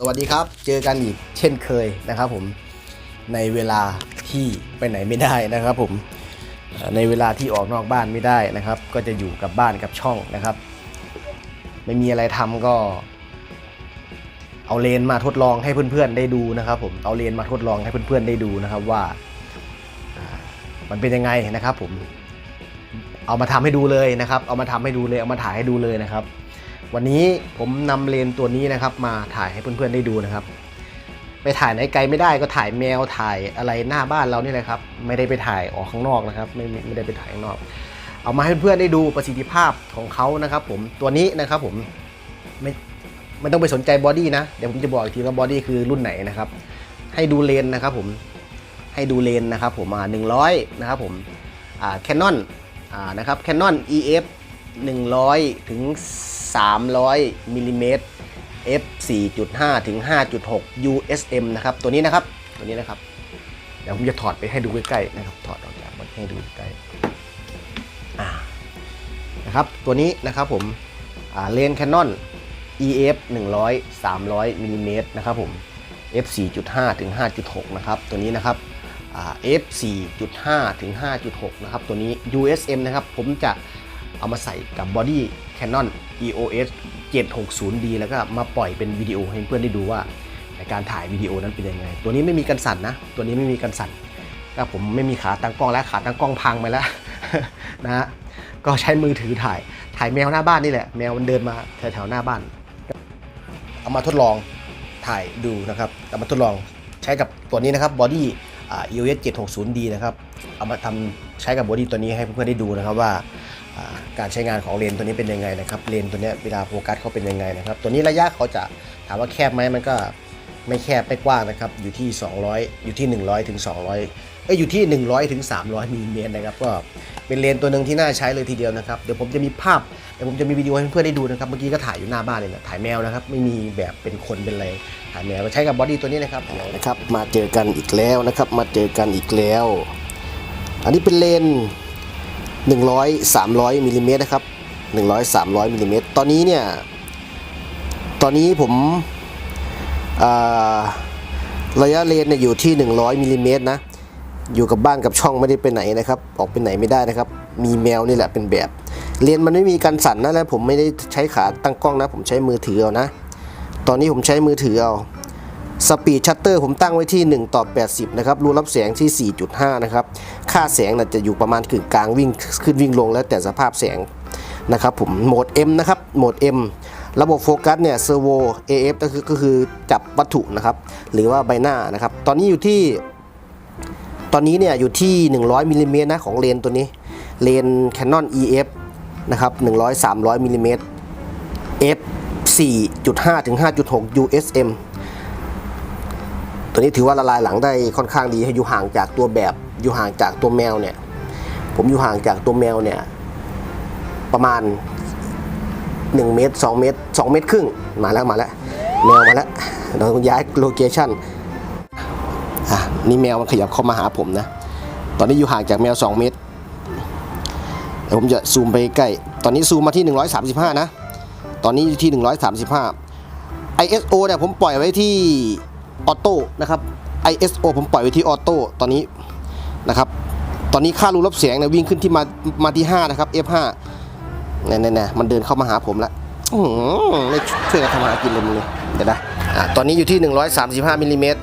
สวัสดีครับ เจอกันอีกเช่นเคยนะครับผมในเวลาที่ไปไหนไม่ได้นะครับผมในเวลาที่ออกนอกบ้านไม่ได้นะครับ ก็จะอยู่กับบ้านกับช่องนะครับ ไม่มีอะไรทำก็ เอาเลนมาทดลองให้เพื่อนๆได้ดูนะครับผมเอาเลนมาทดลองให้เพื่อนๆได้ดูนะครับว่าอ่ามันเป็นยังไงนะครับผมเอามาทำให้ดูเลยนะครับ เอามาทำให้ดูเลยเอามาถ่ายให้ดูเลยนะครับ วันนี้ผมนำเลนตัวนี้นะครับ มาถ่ายให้เพื่อนๆได้ดูนะครับ ไปถ่ายไหนไกลไม่ได้ก็ถ่ายแมวถ่ายอะไรหน้าบ้านเรานี่แหละครับ ไม่ได้ไปถ่ายออกข้างนอกนะครับไม่ไม่ไม่ได้ไปถ่ายข้างนอก เอามาให้เพื่อนๆได้ดูประสิทธิภาพของเขานะครับ ผมตัวนี้นะครับ ผมไม่ไม่ต้องไปสนใจบอดี้นะเดี๋ยวผมจะบอกอีกทีว่าบอดี้คือรุ่นไหนนะครับ ให้ดูเลนนะครับ ผมให้ดูเลนนะครับ ผมมา100นะครับ ผมอ่าแคนนอนอ่านะครับแคนนอน EF 100 ถึง 300มิลลิเมตร f 4.5 ถึง 5.6 USM นะครับ ตัวนี้นะครับ ตัวนี้นะครับ เดี๋ยวผมจะถอดไปให้ดูใกล้ๆนะครับ ถอดออกจากมันให้ดูใกล้นะครับ ตัวนี้นะครับผมเลนส์ Canon EF 100 300มิลลิเมตรนะครับผม f 4.5 ถึง 5.6 นะครับ ตัวนี้นะครับอ่า f 4.5 ถึง 5.6 นะครับ ตัวนี้ USM นะครับ ผมจะ เอามาใส่กับบอดี้ Canon EOS 760D แล้วก็มาปล่อยเป็นวิดีโอให้เพื่อนได้ดูว่าในการถ่ายวิดีโอนั้นเป็นยังไง ตัวนี้ไม่มีกันสั่นนะ ตัวนี้ไม่มีกันสั่นก็ผมไม่มีขาตั้งกล้องแล้วขาตั้งกล้องพังไปแล้วนะฮะก็ใช้มือถือถ่ายถ่ายแมวหน้าบ้านนี่แหละแมวมันเดินมาแถวๆหน้าบ้าน เอามาทดลองถ่ายดูนะครับเอามาทดลองใช้กับตัวนี้นะครับ Body EOS 760D นะครับเอามาทำใช้กับบอดี้ตัวนี้ให้เพื่อนๆได้ดูนะครับว่า การใช้งานของเลนตัวนี้เป็นยังไงนะครับเลนตัวนี้เวลาโฟกัสเขาเป็นยังไงนะครับตัวนี้ระยะเขาจะถามว่าแคบไหมมันก็ไม่แคบไม่กว้างนะครับอยู่ที่ 200 อยู่ที่ 100ถึง200เอ้ยอยู่ที่ 100ถึง300มิลลิเมตรนะครับก็เป็นเลนตัวหนึ่งที่น่าใช้เลยทีเดียวนะครับเดี๋ยวผมจะมีภาพเดี๋ยวผมจะมีวิดีโอให้เพื่อนได้ดูนะครับเมื่อกี้ก็ถ่ายอยู่หน้าบ้านเลยนะถ่ายแมวนะครับไม่มีแบบเป็นคนเป็นอะไรถ่ายแมวก็ใช้กับบอดี้ตัวนี้นะครับนะครับมาเจอกันอีกแล้วนะครับมาเจอกันอีกแล้ว อันนี้เป็นเลน 100 300มิลลิเมตรนะครับ100 300มิลลิเมตรตอนนี้เนี่ย ตอนนี้ผมระยะเลนเนี่ยอยู่ที่ 100มิลลิเมตรนะ อยู่กับบ้านกับช่องไม่ได้ไปไหนนะครับ ออกไปไหนไม่ได้นะครับ มีแมวนี่แหละเป็นแบบ เลนมันไม่มีการสั่นนะแล้วผมไม่ได้ใช้ขาตั้งกล้องนะ ผมใช้มือถือเอานะ ตอนนี้ผมใช้มือถือเอา สปีดชัตเตอร์ผมตั้งไว้ที่ 1 ต่อ 80 นะครับ รูรับแสงที่ 4.5 นะครับ ค่าแสงน่ะจะอยู่ประมาณกึ่งกลางวิ่งขึ้นวิ่งลงแล้วแต่สภาพแสงนะครับผมโหมด M นะครับโหมด M ระบบโฟกัสเนี่ยเซอร์โว AF ก็คือก็คือจับวัตถุนะครับหรือว่าใบหน้านะครับ ตอนนี้อยู่ที่ ตอนนี้เนี่ยอยู่ที่ 100มิลลิเมตรนะของเลนตัวนี้เลน Canon EF นะครับ100 300มิลลิเมตร f 4.5ถึง5.6 USM ตัวนี้ถือว่าละลายหลังได้ค่อนข้างดีให้อยู่ห่างจากตัวแบบ อยู่ห่างจากตัวแมวเนี่ย ผมอยู่ห่างจากตัวแมวเนี่ย ประมาณ 1 เมตร 2 เมตร 2 เมตรครึ่งมาแล้วมาแล้วแมวมาแล้วเราย้ายโลเคชั่นอะนี่แมวมันขยับเข้ามาหาผมนะ ตอนนี้อยู่ห่างจากแมว 2 เมตรเดี๋ยวผมจะซูมไปใกล้ ตอนนี้ซูมมาที่ 135 นะ ตอนนี้อยู่ที่ 135 ISO เนี่ยผมปล่อยไว้ที่ออโต้นะครับ ISO ผมปล่อยไว้ที่ออโต้ตอนนี้ นะครับตอนนี้ค่ารูรับแสงเนี่ยวิ่งขึ้นที่มามาที่ 5 นะครับ F5 เนี่ยเนี่ยเนี่ยมันเดินเข้ามาหาผมแล้วไม่ช่วยกันทำหากินเลยมึงเลยเดี๋ยวนะตอนนี้อยู่ที่ 135มิลลิเมตร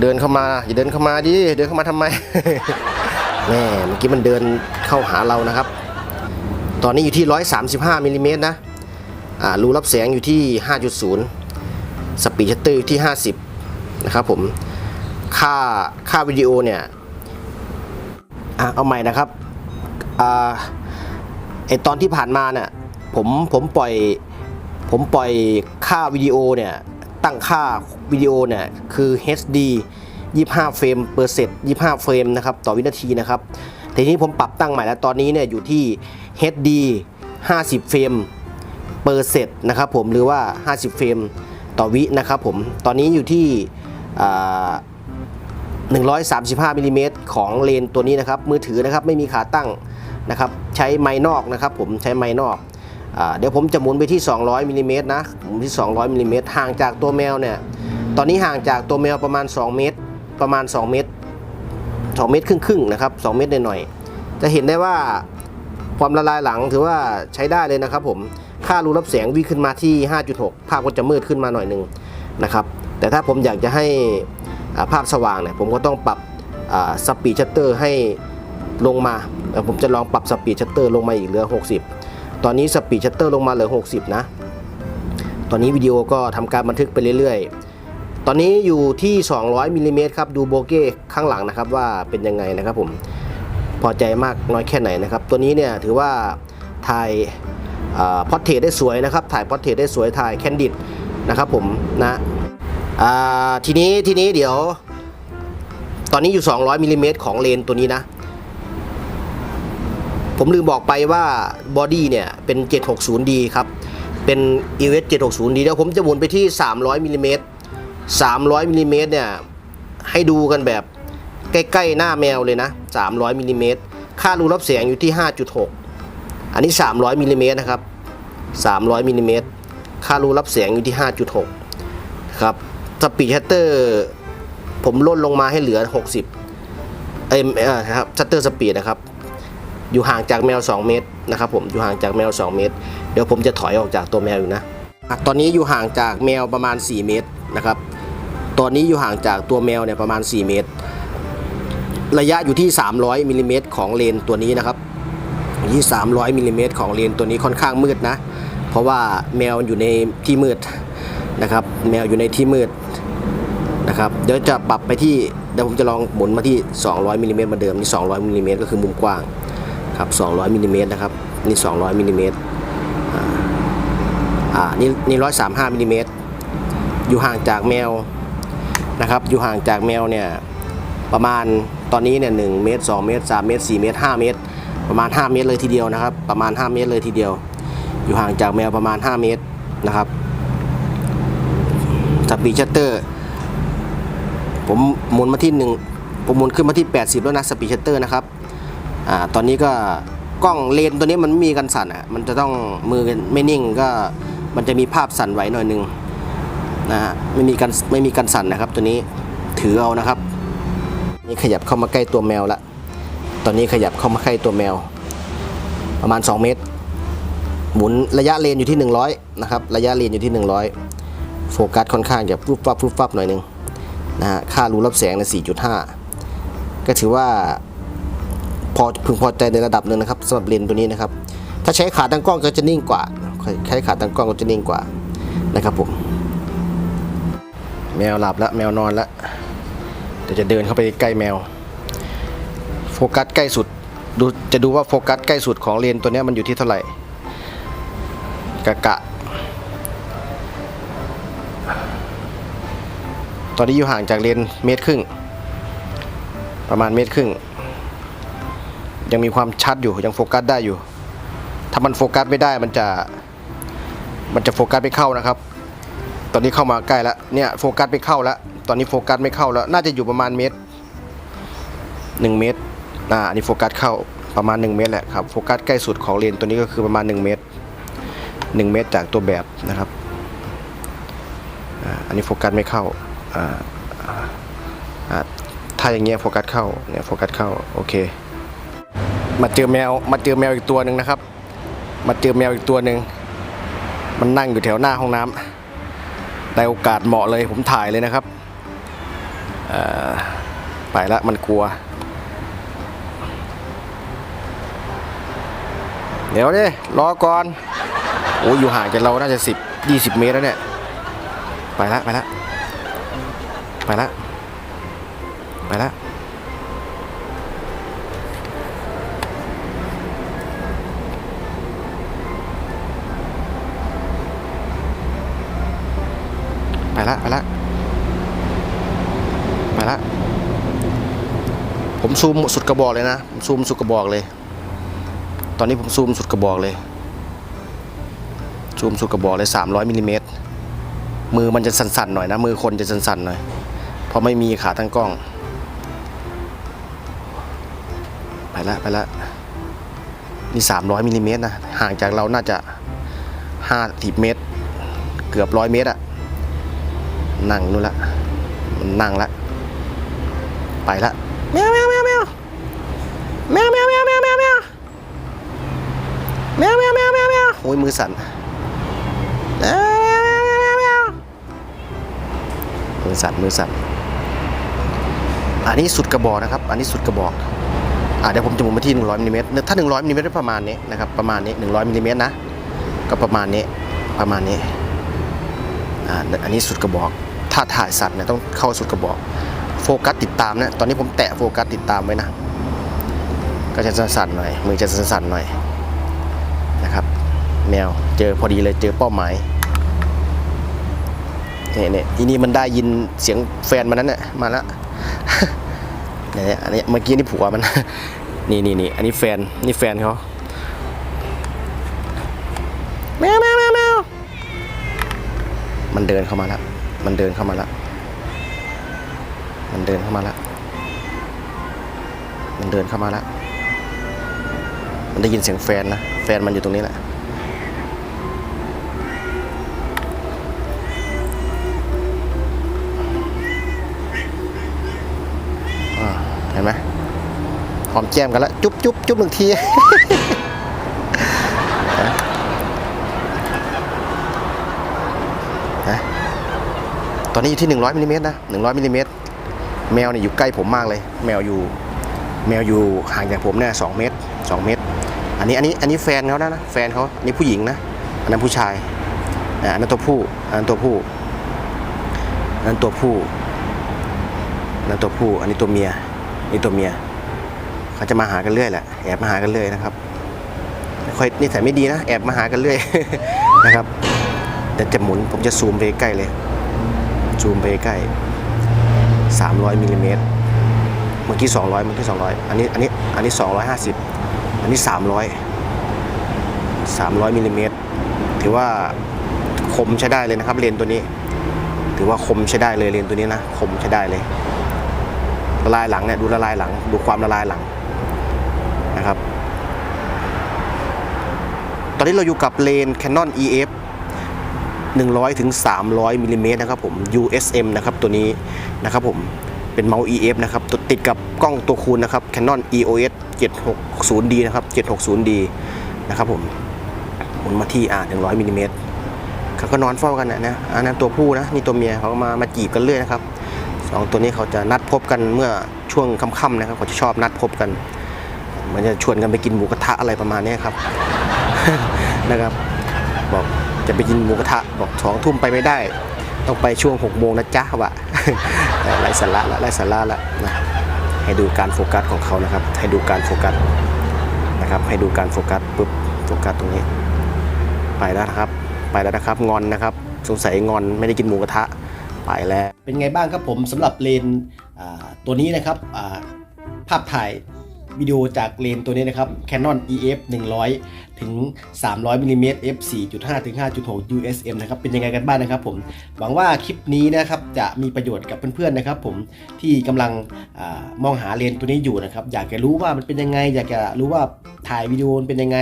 เดินเข้ามาอย่าเดินเข้ามาดิเดินเข้ามาทำไมแม่เมื่อกี้มันเดินเข้าหาเรานะครับ ตอนนี้อยู่ที่ 135มิลลิเมตรนะรูรับแสงอยู่ที่ 5.0 สปีดชัตเตอร์อยู่ที่ 50 นะครับผม ค่าค่าวิดีโอเนี่ยเอาใหม่นะครับอไอตอนที่ผ่านมาเนี่ยผมผมปล่อยผมปล่อยค่าวิดีโอเนี่ยตั้งค่าวิดีโอเนี่ยคือ HD 25เฟรมเปอร์เซ็ต25เฟรมนะครับต่อวินาทีนะครับทีนี้ผมปรับตั้งใหม่แล้วตอนนี้เนี่ยอยู่ที่ HD 50เฟรมเปอร์เซ็ตนะครับผมหรือว่า 50เฟรมต่อวินะครับผมตอนนี้อยู่ที่อ่า 135มิลลิเมตรของเลนตัวนี้นะครับมือถือนะครับไม่มีขาตั้งนะครับใช้ไม้นอกนะครับผมใช้ไม้นอกอเดี๋ยวผมจะหมุนไปที่ 200มิลลิเมตรนะหมุนที่ 200มิลลิเมตรห่างจากตัวแมวเนี่ยตอนนี้ห่างจากตัวแมวประมาณ 2 เมตร ประมาณ 2 เมตร 2 เมตรครึ่งๆนะครับ2เมตรหน่อยๆจะเห็นได้ว่าความละลายหลังถือว่าใช้ได้เลยนะครับผมค่ารูรับแสงวิ่งขึ้นมาที่ 5.6 ภาพก็จะมืดขึ้นมาหน่อยหนึงนะครับแต่ถ้าผมอยากจะให้ ภาพสว่างเนี่ยผมก็ต้องปรับสปีดชัตเตอร์ให้ลงมา ผมจะลองปรับสปีดชัตเตอร์ลงมาอีกเหลือ 60 ตอนนี้สปีดชัตเตอร์ลงมาเหลือ 60 นะ ตอนนี้วิดีโอก็ทำการบันทึกไปเรื่อยๆ ตอนนี้อยู่ที่ 200มิลลิเมตรครับ ดูโบเก้ข้างหลังนะครับว่าเป็นยังไงนะครับผม พอใจมากน้อยแค่ไหนนะครับ ตัวนี้เนี่ยถือว่าถ่ายพอร์เทรตได้สวยนะครับ ถ่ายพอร์เทรตได้สวย ถ่ายแคนดิดนะครับผมนะ อ่าทีนี้ทีนี้เดี๋ยว ตอนนี้อยู่ 200มิลลิเมตรของเลนตัวนี้นะ ผมลืมบอกไปว่าบอดี้เนี่ยเป็น 760D ครับ เป็น EOS 760D เดี๋ยวผมจะหมุนไปที่ 300มิลลิเมตร300มิลลิเมตรเนี่ย ให้ดูกันแบบใกล้ ๆ หน้าแมวเลยนะ 300มิลลิเมตรค่ารูรับแสงอยู่ที่ 5.6 อันนี้ 300มิลลิเมตรนะครับ 300มิลลิเมตรค่ารูรับแสงอยู่ที่ 5.6 ครับ สปีดชัตเตอร์ผมลดลงมาให้เหลือ 60เอ็มเออครับชัตเตอร์สปีดนะครับ อยู่ห่างจากแมว 2 เมตรนะครับผมอยู่ห่างจากแมว 2 เมตร เดี๋ยวผมจะถอยออกจากตัวแมวอยู่นะตอนนี้อยู่ห่างจากแมวประมาณ 4 เมตรนะครับ ตอนนี้อยู่ห่างจากตัวแมวเนี่ยประมาณ 4 เมตร ระยะอยู่ที่ 300มิลลิเมตรของเลนตัวนี้นะครับยู่ที่300มิลลิเมตรของเลนตัวนี้ค่อนข้างมืดนะ เพราะว่าแมวอยู่ในที่มืด นะครับ แมวอยู่ในที่มืดนะครับเดี๋ยวจะปรับไปที่เดี๋ยวผมจะลองหมุนมาที่ 200มิลลิเมตรเหมือนเดิมนี่200มิลลิเมตรก็คือมุมกว้างครับ200มิลลิเมตรนะครับนี่200มิลลิเมตรอ่าอ่านี่นี่135มิลลิเมตรอยู่ห่างจากแมวนะครับ อยู่ห่างจากแมวเนี่ยประมาณตอนนี้เนี่ยหเมตร2เมตร3เมตร4เมตร5เมตร ประมาณ 5 เมตรเลยทีเดียวนะครับ ประมาณ 5 เมตรเลยทีเดียว อยู่ห่างจากแมวประมาณ 5 เมตรนะครับ สปีดชัตเตอร์ ผมหมุนมาที่หนึ่งผมหมุนขึ้นมาที่ 80 แล้วนะสปีดชัตเตอร์นะครับอ่าตอนนี้ก็กล้องเลนตัวนี้มันไม่มีกันสั่นอะมันจะต้องมือไม่นิ่งก็มันจะมีภาพสั่นไหวหน่อยนึงนะฮะไม่มีกันไม่มีกันสั่นนะครับ ตัวนี้ถือเอานะครับนี่ขยับเข้ามาใกล้ตัวแมวละตอนนี้ขยับเข้ามาใกล้ตัวแมว ประมาณ 2 เมตร หมุนระยะเลนอยู่ที่ 100นะครับระยะเลนอยู่ที่ 100 โฟกัสค่อนข้างจะฟุบฟับฟุบฟับหน่อยหนึงนะฮะค่ารูรับแสงใน 4.5 ก็ถือว่าพอพึงพอใจในระดับหนึ่งนะครับสำหรับเลนส์ตัวนี้นะครับ ถ้าใช้ขาตั้งกล้องก็จะนิ่งกว่า ใช้ขาตั้งกล้องก็จะนิ่งกว่านะครับผมแมวหลับแล้วแมวนอนแล้วเดี๋ยวจะเดินเข้าไปใกล้แมว โฟกัสใกล้สุดดูจะดูว่าโฟกัสใกล้สุดของเลนส์ตัวนี้มันอยู่ที่เท่าไหร่กะกะ ตอนนี้อยู่ห่างจากเลนเมตรครึ่ง ประมาณเมตรครึ่ง ยังมีความชัดอยู่ยังโฟกัสได้อยู่ ถ้ามันโฟกัสไม่ได้มันจะ มันจะโฟกัสไม่เข้านะครับ ตอนนี้เข้ามาใกล้แล้วเนี่ยโฟกัสไม่เข้าแล้วตอนนี้โฟกัสไม่เข้าแล้ว น่าจะอยู่ประมาณเมตรหนึ่งเมตรอ่าอันนี้โฟกัสเข้าประมาณ 1 เมตรแหละครับโฟกัสใกล้สุดของเลนตัวนี้ก็คือประมาณ 1 เมตร 1 เมตรจากตัวแบบนะครับอันนี้โฟกัสไม่เข้า ถ้าอย่างเงี้ยโฟกัสเข้าเนี่ยโฟกัสเข้าโอเค มาเจอแมวมาเจอแมวอีกตัวหนึ่งนะครับ มาเจอแมวอีกตัวหนึ่งมันนั่งอยู่แถวหน้าห้องน้ำได้โอกาสเหมาะเลยผมถ่ายเลยนะครับไปละมันกลัว เดี๋ยวดิรอก่อน โอ้ยอยู่ห่างจากเราน่าจะสิบยี่สิบเมตรแล้วเนี่ย ไปละไปละ ไปละ ไปละ ไปละ ไปละ ไปละ ผมซูมสุดกระบอกเลยนะ ผมซูมสุดกระบอกเลย ตอนนี้ผมซูมสุดกระบอกเลย ซูมสุดกระบอกเลย300มิลลิเมตรมือมันจะสั่นๆหน่อยนะ มือคนจะสั่นๆหน่อย เพราะไม่มีขาตั้งกล้อง ไปละไปละนี่ 300มิลลิเมตรนะ ห่างจากเราน่าจะห้าสิบเมตร เกือบร้อยเมตรอะนั่งนู่นละ มันนั่งละ ไปละแมวแมวแมวแมวแมวแมวแมวแมวแมวแมวแมวแมวแมวแมวแมวโอ้ยมือสั่นแมวแมวแมวแมวมือสั่นมือสั่น อันนี้สุดกระบอกนะครับ อันนี้สุดกระบอกอะเดี๋ยวผมจะหมุนมาที่ 100มิลลิเมตรถ้า 100มิลลิเมตรประมาณนี้นะครับประมาณนี้ 100มิลลิเมตรนะก็ประมาณนี้ประมาณนี้อ่าอันนี้สุดกระบอก ถ้าถ่ายสัตว์เนี่ยต้องเข้าสุดกระบอก โฟกัสติดตามนะตอนนี้ผมแตะโฟกัสติดตามไว้นะก็จะสั่นๆหน่อยมือจะสั่นๆหน่อยนะครับแมวเจอพอดีเลยเจอเป้าหมายเนี่ยเนี่ยอีนี่มันได้ยินเสียงแฟนมันนั้นเนี่ยมาแล้ว เนี่ยอันนี้เมื่อกี้นี่ผัวมัน นี่นี่นี่อันนี้แฟน นี่แฟนเขาแมวแมวแมวแมวมันเดินเข้ามาแล้ว มันเดินเข้ามาแล้ว มันเดินเข้ามาแล้ว มันเดินเข้ามาแล้ว มันได้ยินเสียงแฟนนะ แฟนมันอยู่ตรงนี้แหละ อมแก้มกันแล้วจุ๊บจุ๊บจุ๊บหนึ่งทีนะตอนนี้อยู่ที่ 100มิลลิเมตรนะ100มิลลิเมตรแมวเนี่ยอยู่ใกล้ผมมากเลย แมวอยู่ แมวอยู่ห่างจากผมเนี่ยสองเมตรสองเมตร อันนี้อันนี้อันนี้แฟนเขานะนะแฟนเขาอันนี้ผู้หญิงนะอันนั้นผู้ชายอันนั้นตัวผู้อันนั้นตัวผู้อันนั้นตัวผู้อันนั้นตัวผู้ อันนี้ตัวเมียนี่ตัวเมีย เขาจะมาหากันเรื่อยแหละแอบมาหากันเรื่อยนะครับค่อยนิสัยไม่ดีนะแอบมาหากันเรื่อยนะครับแต่จะหมุนผมจะซูมไปใกล้เลยซูมไปใกล้ 300มิลลิเมตรเมื่อกี้ 200 เมื่อกี้ 200 อันนี้ อันนี้ อันนี้ 250 อันนี้ 300 300มิลลิเมตร ถือว่าคมใช้ได้เลยนะครับเลนตัวนี้ ถือว่าคมใช้ได้เลยเลนตัวนี้นะ คมใช้ได้เลย ละลายหลังเนี่ย ดูละลายหลัง ดูความละลายหลังนะครับ ตอนนี้เราอยู่กับเลน Canon EF 100ถึง300มิลลิเมตรนะครับผม USM นะครับตัวนี้นะครับผมเป็นเมาส์ EF นะครับติดกับกล้องตัวคูณนะครับ Canon EOS 760D นะครับ 760D นะครับผมหมุนมาที่อ่า100มิลลิเมตรเขาก็นอนเฝ้ากันนะนะอันนั้นตัวผู้นะนี่ตัวเมียเขามามาจีบกันเรื่อยนะครับสองตัวนี้เขาจะนัดพบกันเมื่อช่วงค่ำๆนะครับเขาจะชอบนัดพบกัน มันจะชวนกันไปกินหมูกระทะอะไรประมาณนี้ครับ นะครับ บอกจะไปกินหมูกระทะบอกสองทุ่มไปไม่ได้ ต้องไปช่วงหกโมงนะจ๊ะวะไร้สาระละไร้สาระละนะให้ดูการโฟกัสของเขานะครับ ให้ดูการโฟกัสนะครับ ให้ดูการโฟกัสปุ๊บโฟกัสตรงนี้ ไปแล้วนะครับ ไปแล้วนะครับงอนนะครับ สงสัยงอนไม่ได้กินหมูกระทะไปแล้ว เป็นไงบ้างครับผมสำหรับเลนตัวนี้นะครับภาพถ่าย วิดีโอจากเลนส์ตัวนี้นะครับ Canon EF 100 ถึง 300มิลลิเมตร f 4.5ถึง5.6 USM นะครับเป็นยังไงกันบ้างนะครับผมหวังว่าคลิปนี้นะครับจะมีประโยชน์กับเพื่อนๆนะครับผมที่กำลังอมองหาเลนส์ตัวนี้อยู่นะครับอยากจะรู้ว่ามันเป็นยังไง อยากจะรู้ว่าถ่ายวิดีโอเป็นยังไง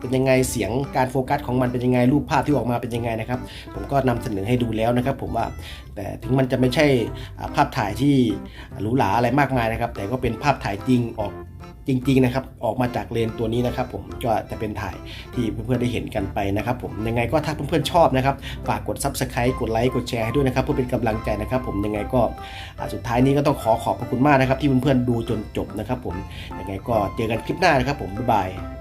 เป็นยังไงเสียงการโฟกัสของมันเป็นยังไงรูปภาพที่ออกมาเป็นยังไงนะครับ ผมก็นำเสนอให้ดูแล้วนะครับ ผมว่าแต่ถึงมันจะไม่ใช่ภาพถ่ายที่หรูหราอะไรมากมายนะครับ แต่ก็เป็นภาพถ่ายจริงออก จริงๆนะครับออกมาจากเลนตัวนี้นะครับ ผมก็จะเป็นถ่ายที่เพื่อนๆได้เห็นกันไปนะครับ ผมยังไงก็ถ้าเพื่อนๆชอบนะครับฝากกด Subscribe กดไลค์กดแชร์ให้ด้วยนะครับเพื่อเป็นกำลังใจนะครับ ผมยังไงก็สุดท้ายนี้ก็ต้องขอขอบพระคุณมากนะครับ ที่เพื่อนๆดูจนจบนะครับ ผมยังไงก็เจอกันคลิปหน้านะครับ ผมบ๊ายบาย